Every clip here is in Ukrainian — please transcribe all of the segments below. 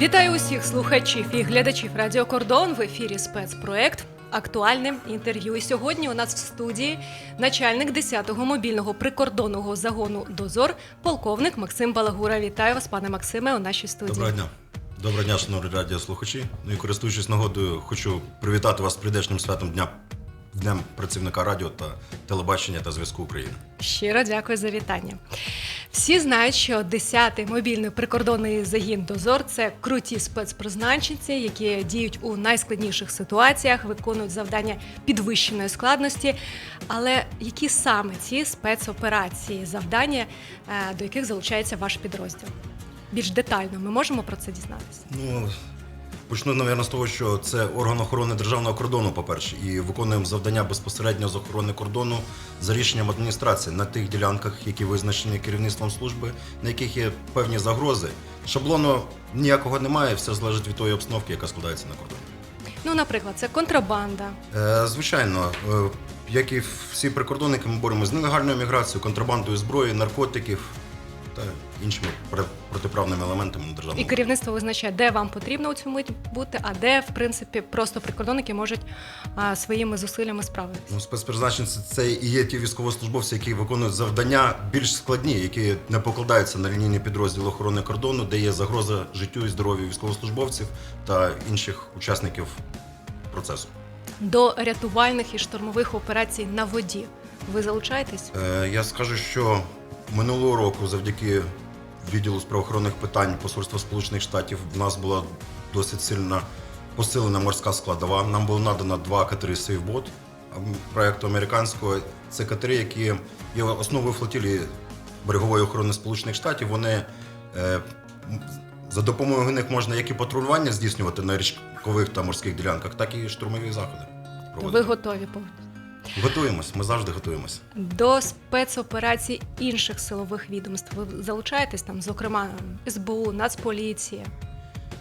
Вітаю усіх слухачів і глядачів Радіо Кордон в ефірі спецпроект. Актуальне інтерв'ю. І сьогодні у нас в студії начальник 10-го мобільного прикордонного загону Дозор, полковник Максим Балагура. Вітаю вас, пане Максиме, у нашій студії. Доброго дня. Доброго дня, шановні радіослухачі. Ну і користуючись нагодою, хочу привітати вас з прийдешнім святом дня Днем працівника радіо та телебачення та зв'язку України. Щиро дякую за вітання. Всі знають, що 10-й мобільний прикордонний загін Дозор це круті спецпризначенці, які діють у найскладніших ситуаціях, виконують завдання підвищеної складності. Але які саме ці спецоперації, завдання, е, до яких залучається ваш підрозділ? Більш детально ми можемо про це дізнатися. Ну, почну, мабуть, з того, що це орган охорони державного кордону, по-перше, і виконуємо завдання безпосередньо з охорони кордону за рішенням адміністрації на тих ділянках, які визначені керівництвом служби, на яких є певні загрози. Шаблону ніякого немає, все залежить від тої обстановки, яка складається на кордоні. Ну, наприклад, це контрабанда, Е, Звичайно, е, як і всі прикордонники, ми боремося з нелегальною міграцією, контрабандою зброї, наркотиків та іншими пр- протиправними елементами на і керівництво визначає, де вам потрібно у цю мить бути, а де, в принципі, просто прикордонники можуть а, своїми зусиллями справитися. Ну, спецпризначенці це і є ті військовослужбовці, які виконують завдання більш складні, які не покладаються на лінійний підрозділ охорони кордону, де є загроза життю і здоров'ю військовослужбовців та інших учасників процесу. До рятувальних і штурмових операцій на воді. Ви залучаєтесь? Е, Я скажу, що минулого року, завдяки відділу з правоохоронних питань Посольства Сполучених Штатів, в нас була досить сильна посилена морська складова. Нам було надано два катери Сейфбот проєкту американського. Це катери, які є основою флотилії берегової охорони Сполучених Штатів. Вони е, за допомогою них можна як і патрулювання здійснювати на річкових та морських ділянках, так і штурмові заходи. Ви готові повністю? Готуємось, ми завжди готуємось. До спецоперацій інших силових відомств. Ви залучаєтесь там, зокрема, СБУ, Нацполіція.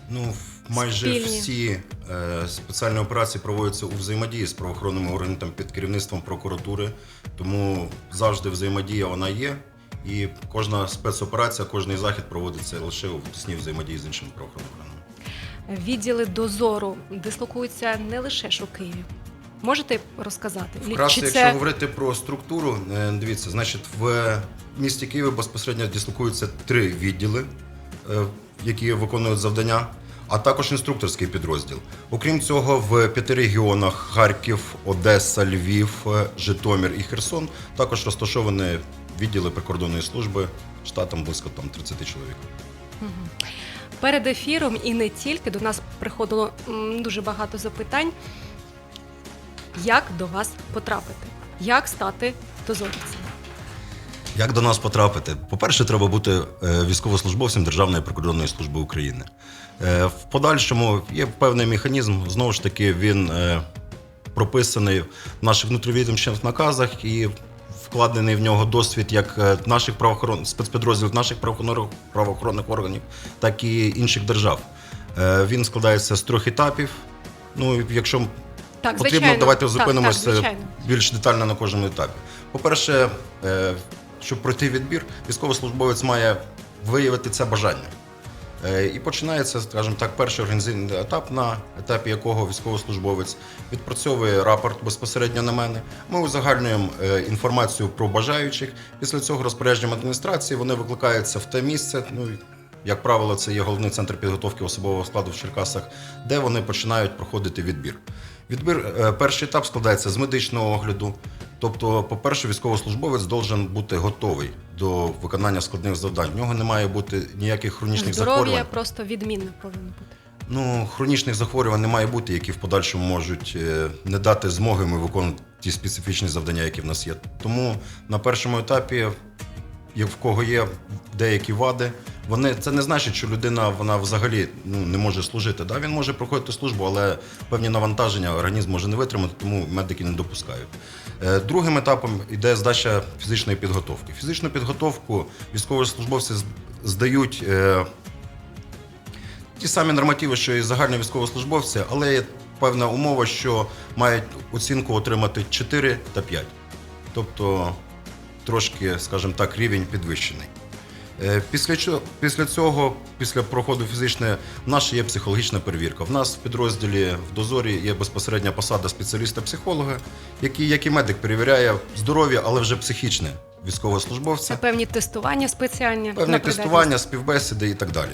Ну, майже Спільні. всі е, спеціальні операції проводяться у взаємодії з правоохоронними органами під керівництвом прокуратури. Тому завжди взаємодія вона є. І кожна спецоперація, кожний захід проводиться лише у тісній взаємодії з іншими правоохоронними органами. Відділи дозору дислокуються не лише ж у Києві. Можете розказати? Вкратце, Чи якщо це говорити про структуру, е, дивіться, значить, в місті Києві безпосередньо дислокуються три відділи, е, які виконують завдання, а також інструкторський підрозділ. Окрім цього, в п'яти регіонах Харків, Одеса, Львів, е, Житомир і Херсон також розташовані відділи прикордонної служби штатом близько там 30 чоловік. перед ефіром і не тільки до нас приходило дуже багато запитань. Як до вас потрапити? Як стати дозорцем? Як до нас потрапити? По-перше, треба бути е, військовослужбовцем Державної прикордонної служби України. Е, В подальшому є певний механізм, знову ж таки, він е, прописаний в наших внутрівідомчих наказах і вкладений в нього досвід як наших правоохорон... спецпідрозділів наших правоохоронних органів, так і інших держав. Він складається з трьох етапів. Ну, якщо Так, Потрібно, звичайно. давайте зупинимося так, звичайно. більш детально на кожному етапі. По-перше, е, щоб пройти відбір, військовослужбовець має виявити це бажання. Е, І починається, скажімо так, перший організаційний етап, на етапі якого військовослужбовець відпрацьовує рапорт безпосередньо на мене. Ми узагальнюємо е, інформацію про бажаючих. Після цього розпорядженням адміністрації вони викликаються в те місце. Ну, як правило, це є головний центр підготовки особового складу в Черкасах, де вони починають проходити відбір. Відбір, е, перший етап складається з медичного огляду. Тобто, по-перше, військовослужбовець должен бути готовий до виконання складних завдань. В нього не має бути ніяких хронічних Здоров'я захворювань. просто відмінне повинно бути. Ну, хронічних захворювань не має бути, які в подальшому можуть е, не дати змоги ми виконувати ті специфічні завдання, які в нас є. Тому на першому етапі, в кого є деякі вади, вони це не значить, що людина вона взагалі ну, не може служити. Да? Він може проходити службу, але певні навантаження організм може не витримати, тому медики не допускають. Е, Другим етапом йде здача фізичної підготовки. Фізичну підготовку військовослужбовці здають. е, ті самі нормативи, що і загальні військовослужбовці, але є певна умова, що мають оцінку отримати 4 та 5. Тобто трошки, скажімо так, рівень підвищений. Е, Після чого, після цього, після проходу фізичної, в нас є психологічна перевірка. В нас в підрозділі в дозорі є безпосередня посада спеціаліста-психолога, який, як і медик, перевіряє здоров'я, але вже психічне військовослужбовця. Це певні тестування спеціальні. Певне тестування, співбесіди і так далі.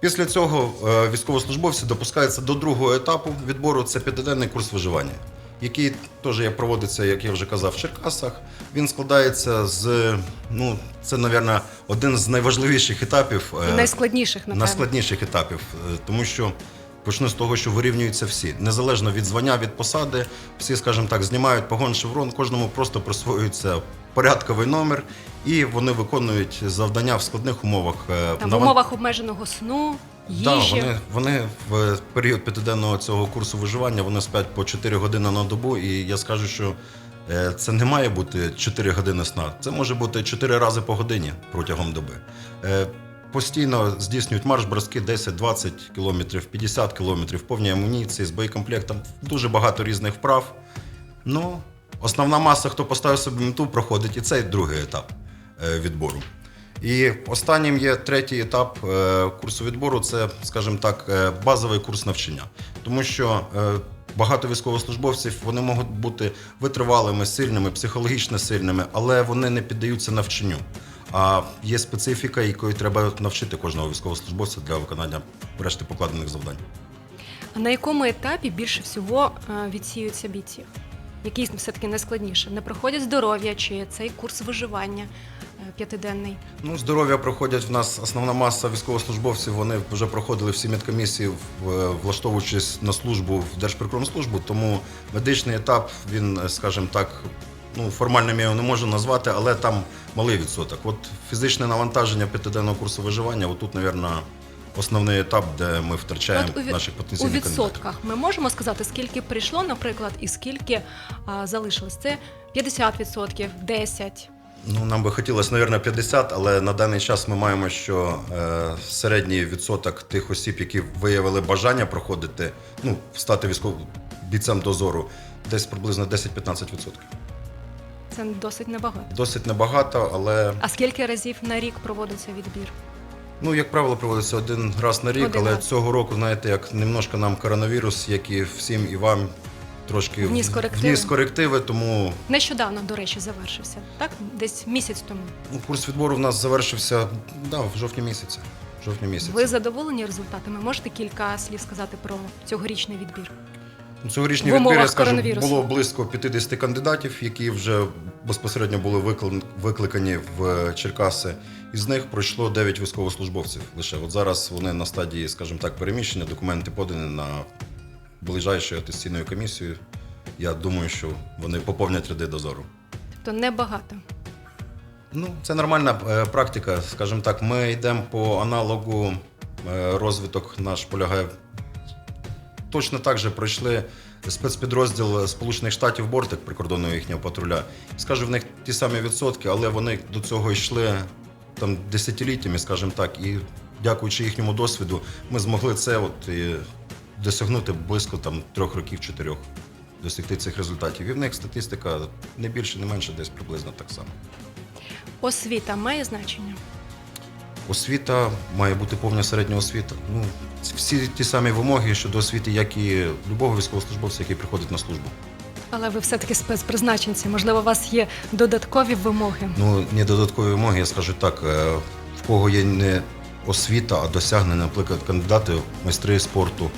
Після цього е, військовослужбовці допускаються до другого етапу відбору це п'ятиденний курс виживання, який теж як проводиться, як я вже казав, в Черкасах. Він складається з ну, це, мабуть, один з найважливіших етапів. е, Найскладніших, напевно. найскладніших етапів, е, тому що почну з того, що вирівнюються всі, незалежно від звання, від посади, всі, скажімо так, знімають погон шеврон, кожному просто присвоюється порядковий номер, і вони виконують завдання в складних умовах. е, Там в наван- умовах обмеженого сну, Да, вони, вони в період п'ятиденного цього курсу виживання вони сплять по 4 години на добу, і я скажу, що е, це не має бути 4 години сна. Це може бути 4 рази по годині протягом доби. Постійно здійснюють марш броски 10-20 кілометрів, 50 кілометрів, повні амуніції з боєкомплектом. Дуже багато різних вправ. Ну, основна маса, хто поставив собі мету, проходить і цей другий етап е, відбору. І останнім є третій етап е, курсу відбору це, скажімо так, е, базовий курс навчання. Тому що багато військовослужбовців вони можуть бути витривалими, сильними, психологічно сильними, але вони не піддаються навчанню. А є специфіка, якої треба навчити кожного військовослужбовця для виконання решти покладених завдань. А на якому етапі більше всього е, відсіюються бійці? Який все-таки найскладніше? Не проходять здоров'я чи цей курс виживання е, п'ятиденний? Ну, здоров'я проходять в нас основна маса військовослужбовців. Вони вже проходили всі медкомісії, в- влаштовуючись на службу в Держприкордонслужбу. Тому медичний етап, він, скажімо так, ну формальним я його не можу назвати, але там малий відсоток. От фізичне навантаження п'ятиденного курсу виживання, отут, мабуть, основний етап, де ми втрачаємо От у ві- наших У потенційних кандидатів. відсотках ми можемо сказати, скільки прийшло, наприклад, і скільки а, залишилось? Це 50%, 10%. Ну, нам би хотілося, мабуть, 50, але на даний час ми маємо, що е, середній відсоток тих осіб, які виявили бажання проходити, ну, стати військовим бійцем дозору, десь приблизно 10-15%. Це досить небагато. Досить небагато, але, А скільки разів на рік проводиться відбір? ну, як правило, проводиться один раз на рік, Один але раз. цього року, знаєте, як немножко нам коронавірус, як і всім і вам, трошки Вніс корективи. вніс корективи, тому Нещодавно, до речі, завершився. Так, десь місяць тому. ну, курс відбору в нас завершився да, в жовтні місяці. В жовтні місяці. Ви задоволені результатами? Можете кілька слів сказати про цьогорічний відбір? Цьогорічний В відбір, я скажу, було близько 50 кандидатів, які вже безпосередньо були викликані в е, Черкаси. Із них пройшло 9 військовослужбовців лише. От зараз вони на стадії, скажімо так, переміщення, документи подані на ближайшою атестаційною комісією. Я думаю, що вони поповнять ряди дозору. Тобто небагато. Ну, це нормальна е, практика. Скажімо так, ми йдемо по аналогу. е, розвиток наш полягає. Точно так же пройшли спецпідрозділ Сполучених Штатів Бортик прикордонного їхнього патруля. Скажу, в них ті самі відсотки, але вони до цього йшли там десятиліттями, скажімо так, і дякуючи їхньому досвіду, ми змогли це от і досягнути близько там трьох років, чотирьох, досягти цих результатів. І в них статистика не більше, не менше, десь приблизно так само. Освіта має значення. Освіта має бути повна середня освіта. Ну, всі ті самі вимоги щодо освіти, як і любого військовослужбовця, який приходить на службу. Але ви все-таки спецпризначенці. Можливо, у вас є додаткові вимоги. Ну, не додаткові вимоги, я скажу так, е, в кого є не освіта, а досягнення, наприклад, кандидати, майстри спорту,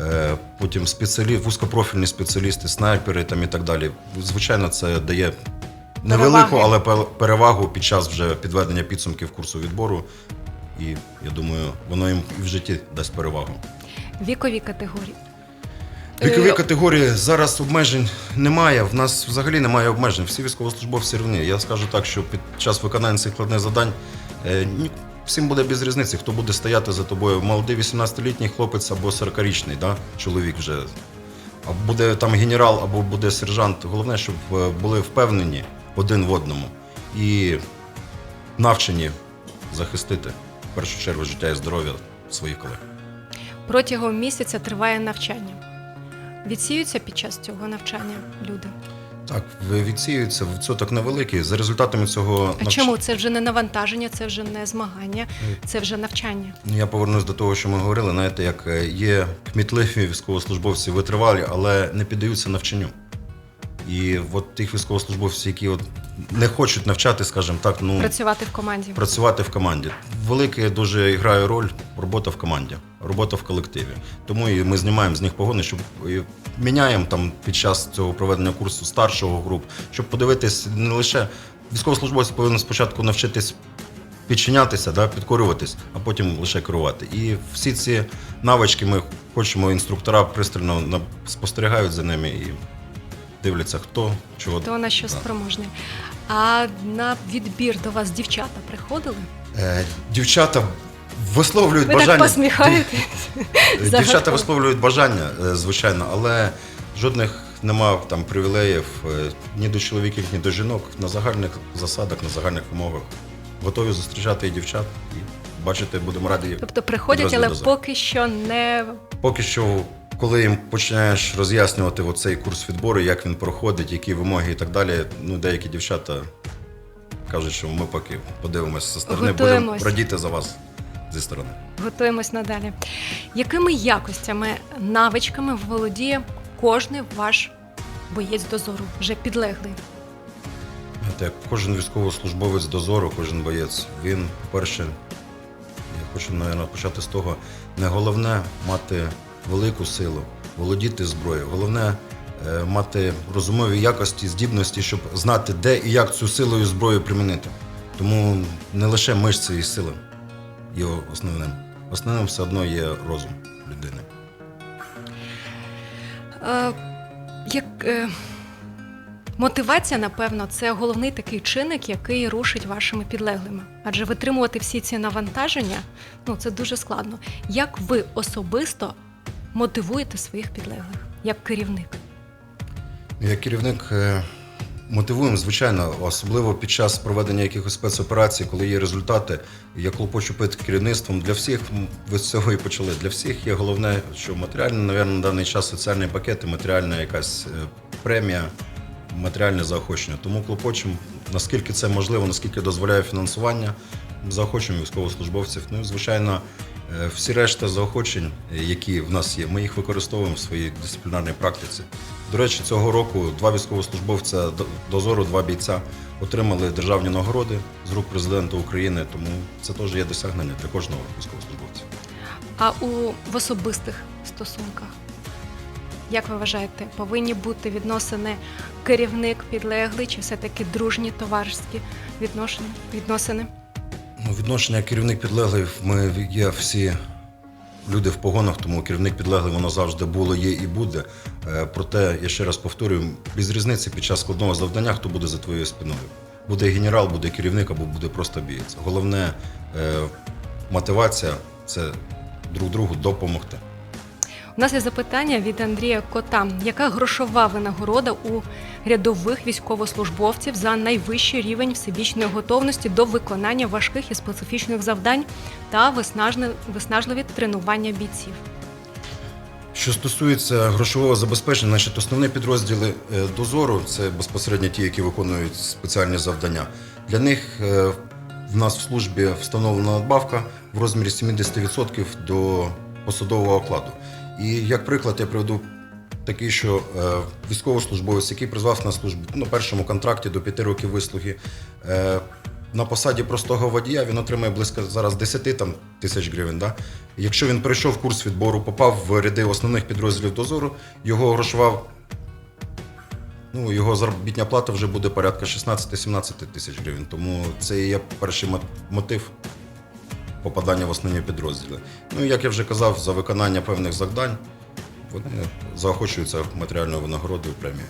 е, потім спеціалі, вузькопрофільні спеціалісти, снайпери там і так далі. Звичайно, це дає невелику, але пе- перевагу під час вже підведення підсумків курсу відбору. І я думаю, воно їм і в житті дасть перевагу. Вікові категорії. Вікові Е, категорії зараз обмежень немає. В нас взагалі немає обмежень. Всі військовослужбовці рівні. Я скажу так, що під час виконання цих складних завдань е, ні- всім буде без різниці, хто буде стояти за тобою. Молодий 18-літній хлопець або 40-річний да, чоловік вже. А буде там генерал або буде сержант. Головне, щоб е, були впевнені один в одному і навчені захистити в першу чергу життя і здоров'я своїх колег. Протягом місяця триває навчання. Відсіються під час цього навчання люди. Так, в- відсіюється відсоток невеликий. За результатами цього А навч- чому це вже не навантаження, це вже не змагання, це вже навчання? Ну, Я повернусь до того, що ми говорили. Знаєте, як е, є кмітливі військовослужбовці витривалі, але не піддаються навчанню. І от тих військовослужбовців, які от не хочуть навчати, скажімо так, ну Працювати в команді. працювати в команді. Велике дуже грає роль робота в команді, робота в колективі. Тому і ми знімаємо з них погони, щоб і міняємо там під час цього проведення курсу старшого груп, щоб подивитись не лише військовослужбовець повинен спочатку навчитись підчинятися, да, підкорюватись, а потім лише керувати. І всі ці навички ми хочемо, інструктора пристально спостерігають за ними і дивляться, хто чого. То на що Да. спроможний. А на відбір до вас дівчата приходили? Е, Дівчата висловлюють Ви бажання. так посміхаєтесь. Дівчата висловлюють бажання, е, звичайно, але жодних нема там привілеїв е, ні до чоловіків, ні до жінок на загальних засадах, на загальних умовах. Готові зустрічати і дівчат і бачити, будемо раді. Тобто приходять, але поки що не Поки що, коли їм починаєш роз'яснювати оцей курс відбору, як він проходить, які вимоги і так далі, ну деякі дівчата кажуть, що ми поки подивимося зі сторони, будемо Готуємось. радіти за вас зі сторони. готуємось надалі. Якими якостями, навичками володіє кожний ваш боєць дозору, вже підлеглий? Знаєте, як кожен військовослужбовець дозору, кожен боєць, він, по-перше, я хочу, мабуть, почати з того, не головне мати велику силу, володіти зброєю. Головне е, мати розумові якості, здібності, щоб знати, де і як цю силу і зброю примінити. Тому не лише мишці і сили є основним. Основним все одно є розум людини. Е, як, е, мотивація, напевно, це головний такий чинник, який рушить вашими підлеглими. Адже витримувати всі ці навантаження ну, це дуже складно. Як ви особисто мотивуєте своїх підлеглих як керівник? Як керівник е, мотивуємо, звичайно, особливо під час проведення якихось спецоперацій, коли є результати. Я клопочу перед керівництвом для всіх. Ви з цього і почали. Для всіх є головне, що матеріальне, навірно, на даний час соціальний пакет, і матеріальна якась е, премія, матеріальне заохочення. Тому клопочемо, наскільки це можливо, наскільки дозволяє фінансування, заохочуємо військовослужбовців. Ну і звичайно. Е, Всі решта заохочень, які в нас є, ми їх використовуємо в своїй дисциплінарній практиці. До речі, цього року два військовослужбовця до- дозору, два бійця отримали державні нагороди з рук президента України. Тому це теж є досягнення для кожного військовослужбовця. А у в особистих стосунках, як ви вважаєте, повинні бути відносини керівник, підлеглий, чи все-таки дружні товаришські відношення, відносини? Ну, відношення керівник підлеглий. Ми є всі люди в погонах, тому керівник підлеглий воно завжди було, є і буде. Е, Проте, я ще раз повторюю, без різниці під час складного завдання, хто буде за твоєю спиною. Буде генерал, буде керівник або буде просто бієць. Головне е, мотивація це друг другу допомогти. У нас є запитання від Андрія Кота. Яка грошова винагорода у рядових військовослужбовців за найвищий рівень всебічної готовності до виконання важких і специфічних завдань та виснажливі тренування бійців? Що стосується грошового забезпечення, значить основні підрозділи е, дозору це безпосередньо ті, які виконують спеціальні завдання. Для них е, в нас в службі встановлена надбавка в розмірі 70% до посадового окладу. І як приклад, я приведу такий, що е, військовослужбовець, який призвав на службу на першому контракті до 5 років вислуги, е, на посаді простого водія він отримує близько зараз 10 там, тисяч гривень. Да? Якщо він пройшов курс відбору, попав в ряди основних підрозділів дозору, його грошова, ну, його заробітня плата вже буде порядка 16-17 тисяч гривень. Тому це є перший мотив попадання в основні підрозділи. Ну, і як я вже казав, за виконання певних завдань вони заохочуються матеріальною винагородою премією.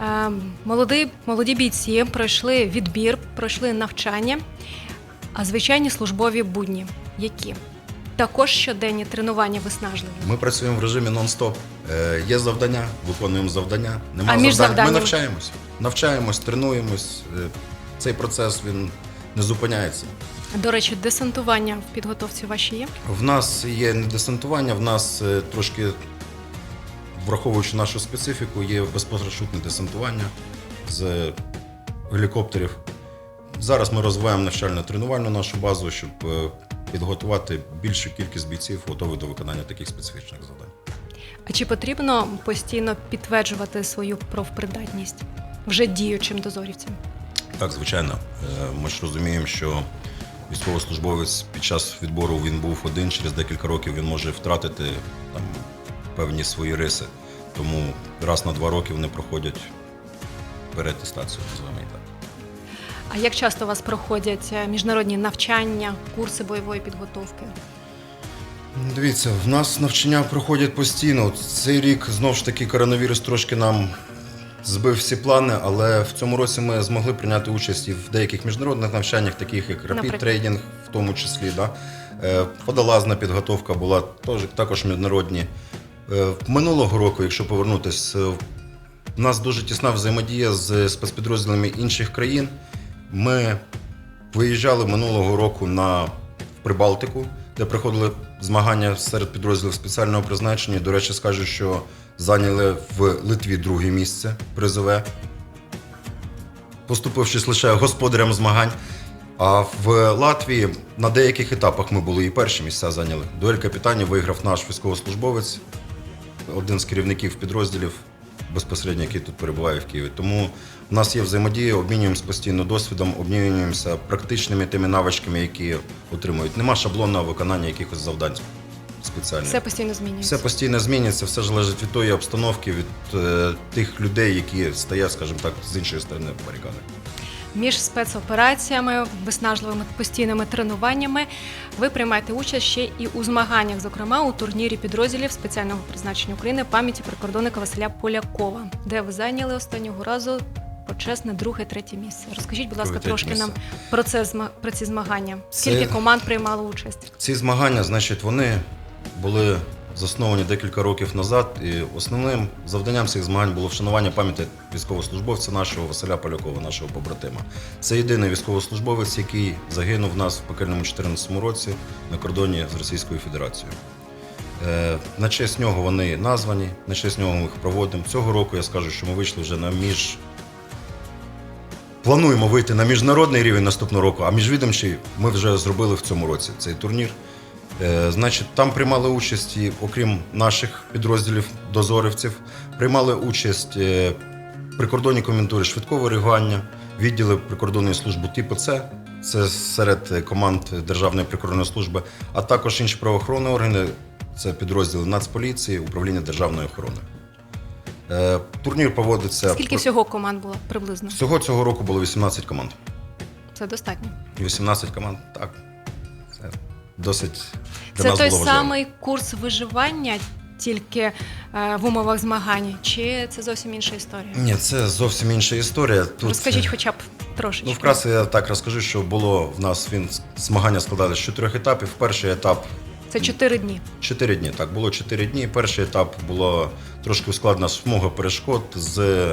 Е, Молоді, молоді бійці пройшли відбір, пройшли навчання, а звичайні службові будні. Які? Також щоденні тренування виснажливі. Ми працюємо в режимі нон-стоп. Е, є завдання, виконуємо завдання. Нема А між завдань. Ми навчаємось. Навчаємось, тренуємось. Е, цей процес він не зупиняється. До речі, десантування в підготовці вашій є? В нас є не десантування, в нас е, трошки враховуючи нашу специфіку, є безпарашутне десантування з гелікоптерів. Зараз ми розвиваємо навчально-тренувальну нашу базу, щоб е, підготувати більшу кількість бійців, готових до виконання таких специфічних завдань. А чи потрібно постійно підтверджувати свою профпридатність вже діючим дозорівцям? Так, звичайно. Е, Ми ж розуміємо, що військовослужбовець під час відбору він був один, через декілька років він може втратити там, певні свої риси. Тому раз на два роки вони проходять переатестацію, називаємо так. А як часто у вас проходять е, міжнародні навчання, курси бойової підготовки? Дивіться, в нас навчання проходять постійно. Цей рік знову ж таки коронавірус трошки нам збив всі плани, але в цьому році ми змогли прийняти участь і в деяких міжнародних навчаннях, таких як Rapid Trading, в тому числі. Да? Е, Водолазна підготовка була також міжнародні. Е, Минулого року, якщо повернутися, е, у нас дуже тісна взаємодія з спецпідрозділами інших країн. Ми виїжджали минулого року на Прибалтику, де проходили змагання серед підрозділів спеціального призначення. До речі, скажу, що зайняли в Литві друге місце призове, поступившись лише господарям змагань. А в Латвії на деяких етапах ми були і перші місця зайняли. Дуель капітанів виграв наш військовослужбовець, один з керівників підрозділів, безпосередньо який тут перебуває в Києві. Тому в нас є взаємодія, обмінюємося постійно досвідом, обмінюємося практичними тими навичками, які отримують. Нема шаблонного виконання якихось завдань спеціальних. Все постійно змінюється. Все постійно змінюється, все залежить від тої обстановки, від е, тих людей, які стоять, скажімо так, з іншої сторони барикади. Між спецопераціями, виснажливими постійними тренуваннями ви приймаєте участь ще і у змаганнях, зокрема у турнірі підрозділів спеціального призначення України пам'яті прикордонника Василя Полякова, де ви зайняли останнього разу почесне друге, третє місце. Розкажіть, будь ласка, третє трошки нам про це про ці змагання. Це- Скільки команд приймало участь? Ці змагання, значить, вони були засновані декілька років назад. І основним завданням цих змагань було вшанування пам'яті військовослужбовця нашого Василя Полякова, нашого побратима. Це єдиний військовослужбовець, який загинув в нас в пекельному 2014 році на кордоні з Російською Федерацією. Е, На честь нього вони названі, на честь нього ми їх проводимо. Цього року я скажу, що ми вийшли вже на між. Плануємо вийти на міжнародний рівень наступного року, а міжвідомчий ми вже зробили в цьому році цей турнір. Е, Значить, там приймали участь, і, окрім наших підрозділів дозорівців, приймали участь е, прикордонні комендури швидкого реагування, відділи прикордонної служби типу С, це серед команд Державної прикордонної служби, а також інші правоохоронні органи, це підрозділи Нацполіції, управління державної охорони. Е, Турнір поводиться Скільки всього команд було приблизно? Всього цього року було 18 команд. Це достатньо. 18 команд, так. Досить для Це нас той було важливо. самий курс виживання, тільки е, в умовах змагань, чи це зовсім інша історія? Ні, це зовсім інша історія. Тут, Розкажіть, хоча б трошечки. Ну, вкратце я так розкажу, що було в нас він змагання складали з чотирьох етапів. Перший етап Це чотири дні. чотири дні. Так, було чотири дні. Перший етап було трошки ускладнена смуга перешкод з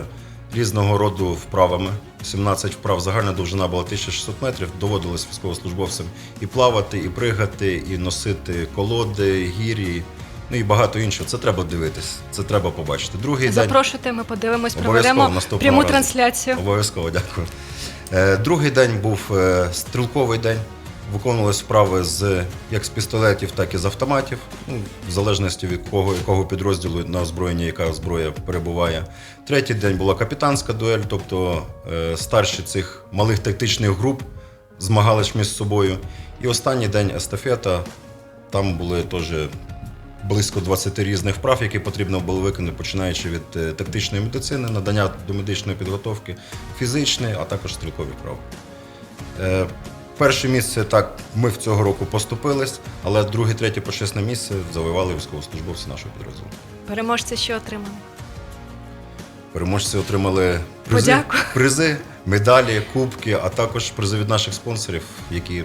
різного роду вправами. 17 вправ, загальна довжина була 1600 метрів. Доводилось військовослужбовцям і плавати, і пригати, і носити колоди, гірі. Ну і багато іншого. Це треба дивитись, це треба побачити. Другий день Запрошуйте, ми подивимось, проведемо пряму разу. трансляцію. Обов'язково дякую. Е, Другий день був е, стрілковий день. Виконувались вправи з як з пістолетів, так і з автоматів, ну, в залежності від кого, якого підрозділу на озброєнні, яка зброя перебуває. Третій день була капітанська дуель, тобто е, старші цих малих тактичних груп змагались між собою. І останній день естафета. Там були теж близько 20 різних вправ, які потрібно було виконати, починаючи від е, тактичної медицини, надання до медичної підготовки, фізичної, а також стрілкові вправи. Е, Перше місце так, ми в цього року поступились, але друге, третє почесне місце завоювали військовослужбовці нашого підрозділу. Переможці, що отримали? Переможці отримали призи, Подяку. призи, медалі, кубки, а також призи від наших спонсорів, які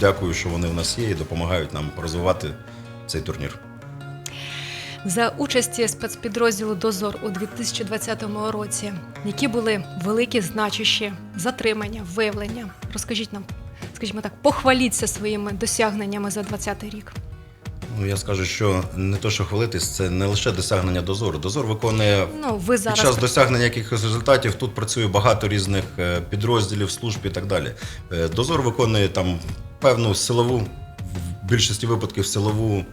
дякую, що вони в нас є і допомагають нам розвивати цей турнір. За участі спецпідрозділу Дозор у 2020 році, які були великі значущі затримання, виявлення. Розкажіть нам, скажімо так, похваліться своїми досягненнями за 2020 рік. Ну, я скажу, що не то, що хвалитись, це не лише досягнення дозору. Дозор виконує Ну, ви під час досягнення якихось результатів. Тут працює багато різних е, підрозділів, служб і так далі. Е, Дозор виконує там певну силову, в більшості випадків силову,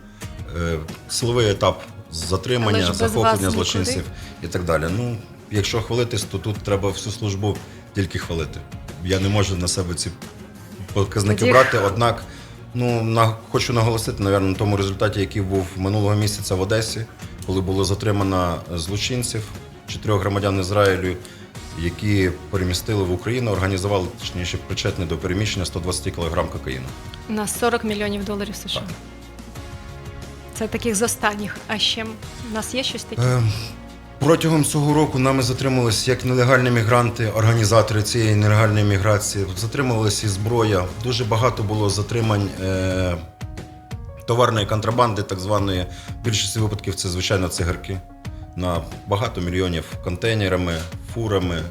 е, силовий етап затримання, захоплення злочинців і так далі. Ну, якщо хвалитись, то тут треба всю службу тільки хвалити. Я не можу на себе ці показники брати, однак ну, на, хочу наголосити, навірно, на тому результаті, який був минулого місяця в Одесі, коли було затримано злочинців, чотирьох громадян Ізраїлю, які перемістили в Україну, організували, точніше, причетні до переміщення 120 кг кокаїну. на 40 мільйонів доларів США. Так. Це таких з останніх. А ще в нас є щось таке? Е, Протягом цього року нами затримувалися як нелегальні мігранти, організатори цієї нелегальної міграції. Затримувалася і зброя. Дуже багато було затримань е, товарної контрабанди, так званої. В більшості випадків це, звичайно, цигарки. На багато мільйонів контейнерами, фурами.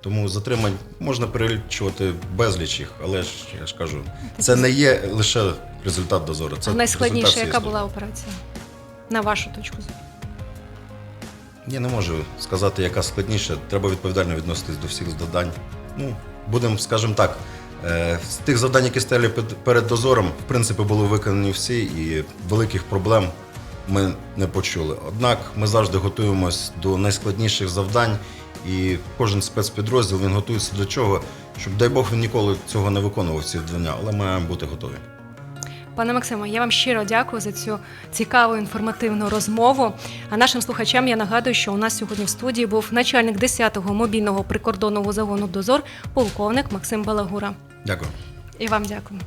Тому затримань можна перелічувати безліч їх, але ж я ж кажу, це не є лише результат дозору. Це найскладніша, яка була операція? На вашу точку зору. Я не можу сказати, яка складніша. Треба відповідально відноситись до всіх завдань. Ну, будемо, скажімо так, е, з тих завдань, які стояли перед дозором, в принципі, були виконані всі, і великих проблем ми не почули. Однак ми завжди готуємось до найскладніших завдань, і кожен спецпідрозділ він готується до чого, щоб, дай Бог, він ніколи цього не виконував ці завдання, але ми маємо бути готові. Пане Максиме, я вам щиро дякую за цю цікаву інформативну розмову. А нашим слухачам я нагадую, що у нас сьогодні в студії був начальник 10-го мобільного прикордонного загону Дозор, полковник Максим Балагура. Дякую. І вам дякую.